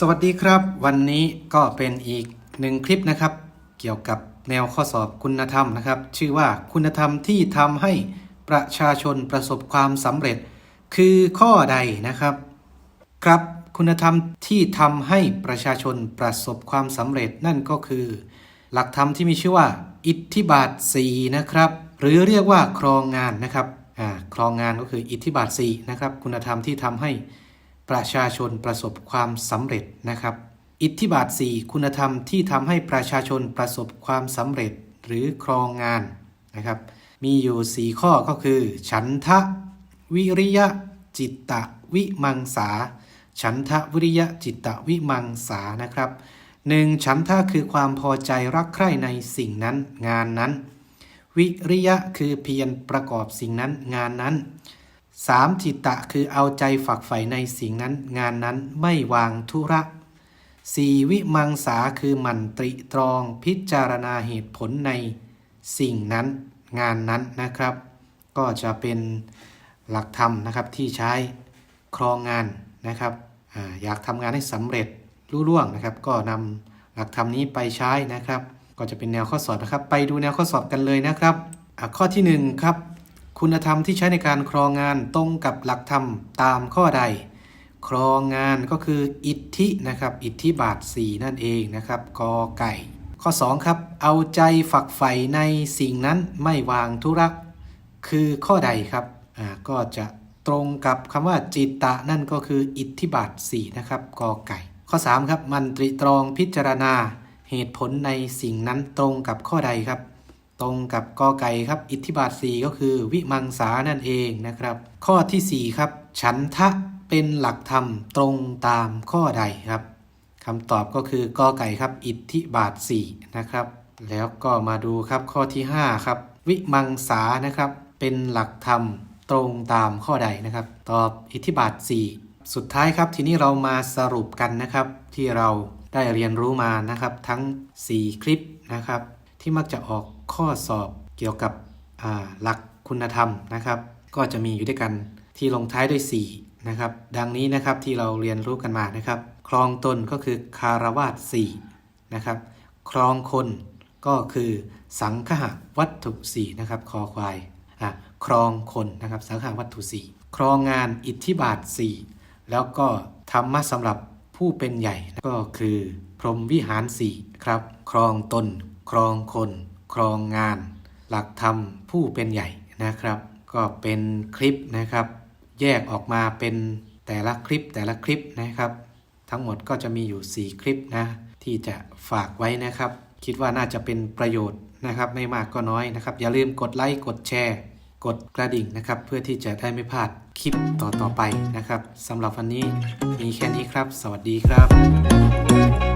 สวัสดีครับ วันนี้ก็เป็นอีกหนึ่งคลิปนะครับ เกี่ยวกับแนวข้อสอบคุณธรรมนะครับ ชื่อว่าคุณธรรมที่ทำให้ประชาชนประสบความสำเร็จ คือข้อใดนะครับ ครับ คุณธรรมที่ทำให้ประชาชนประสบความสำเร็จนั่นก็คือ หลักธรรมที่มีชื่อว่า อิทธิบาท4นะครับ หรือเรียกว่าครองงานนะครับอ่าครองงานก็คืออิทธิบาท4นะครับ คุณธรรมที่ทำให้ ประชาชนประสบความสำเร็จนะครับ อิทธิบาท 4 คุณธรรมที่ทำให้ประชาชนประสบความสำเร็จหรือครองงานนะครับ มีอยู่ 4 ข้อก็คือ ฉันทะ วิริยะ จิตตะ วิมังสา ฉันทะวิริยะจิตตะวิมังสานะครับหนึ่งฉันทะคือความพอใจรักใคร่ในสิ่งนั้นงานนั้น วิริยะคือเพียรประกอบสิ่งนั้นงานนั้น สามจิตตะคือเอาใจฝักใฝ่ในสิ่งนั้นงานนั้นไม่วางธุระสี่วิมังสาคือหมันตริตรองพิจารณาเหตุผลในสิ่งนั้นงานนั้นนะครับ ก็จะเป็นหลักธรรมนะครับที่ใช้ครองงานนะครับออยากทำงานให้สำเร็จรุ่ล่วงนะครับ ก็นำหลักธรรมนี้ไปใช้นะครับ ก็จะเป็นแนวข้อสอบนะครับ ไปดูแนวข้อสอบกันเลยนะครับข้อที่หนึ่งครับ คุณธรรมที่ใช้ในการครองงานตรงกับหลักธรรมตามข้อใด ครองงานก็คืออิทธินะครับ อิทธิบาท 4 นั่นเองนะครับกอไก่ ข้อ 2 ครับ เอาใจฝักใฝ่ในสิ่งนั้นไม่วางธุระคือข้อใดครับอ่าก็จะตรงกับคำว่าจิตตะนั่นก็คืออิทธิบาท 4 นะครับกอไก่ ข้อ 3 ครับมันตรีตรองพิจารณาเหตุผลในสิ่งนั้นตรงกับข้อใดครับ ตรงกับกอไก่ครับ อิทธิบาท 4 ก็คือ วิมังสานั่นเองนะครับ ข้อทีสี่ 4 ครับ ฉันทะเป็นหลักธรรมตรงตามข้อใดครับคำตอบก็คือกอไก่ครับ อิทธิบาท 4 นะครับ แล้วก็มาดูครับข้อที่ 5 ครับ วิมังสานะครับ เป็นหลักธรรมตรงตามข้อใดนะครับ ตอบอิทธิบาท 4 สุดท้ายครับ ทีนี้เรามาสรุปกันนะครับที่เราได้เรียนรู้มานะครับทั้ง 4 คลิปนะครับ ที่มักจะออกข้อสอบเกี่ยวกับหลักคุณธรรมนะครับ ก็จะมีอยู่ด้วยกันที่ลงท้ายด้วย4นะครับดังนี้นะครับที่เราเรียนรู้กันมานะครับครองตนก็คือคารวาส4นะครับครองคนก็คือสังคหวัตถุ4นะครับคอควายครองคนนะครับสังคหวัตถุ4ครองงานอิทธิบาท 4 แล้วก็ธรรมะสำหรับผู้เป็นใหญ่ก็คือ พรหมวิหาร4ครับครองตน ครองคน ครองงาน หลักธรรมผู้เป็นใหญ่นะครับ ก็เป็นคลิปนะครับ แยกออกมาเป็นแต่ละคลิปแต่ละคลิปนะครับ ทั้งหมดก็จะมีอยู่ 4 คลิปนะ ที่จะฝากไว้นะครับ คิดว่าน่าจะเป็นประโยชน์นะครับ ไม่มากก็น้อยนะครับ อย่าลืมกดไลค์กดแชร์ กดกระดิ่งนะครับ เพื่อที่จะได้ไม่พลาดคลิปต่อๆไปนะครับสำหรับวันนี้มีแค่นี้ครับ สวัสดีครับ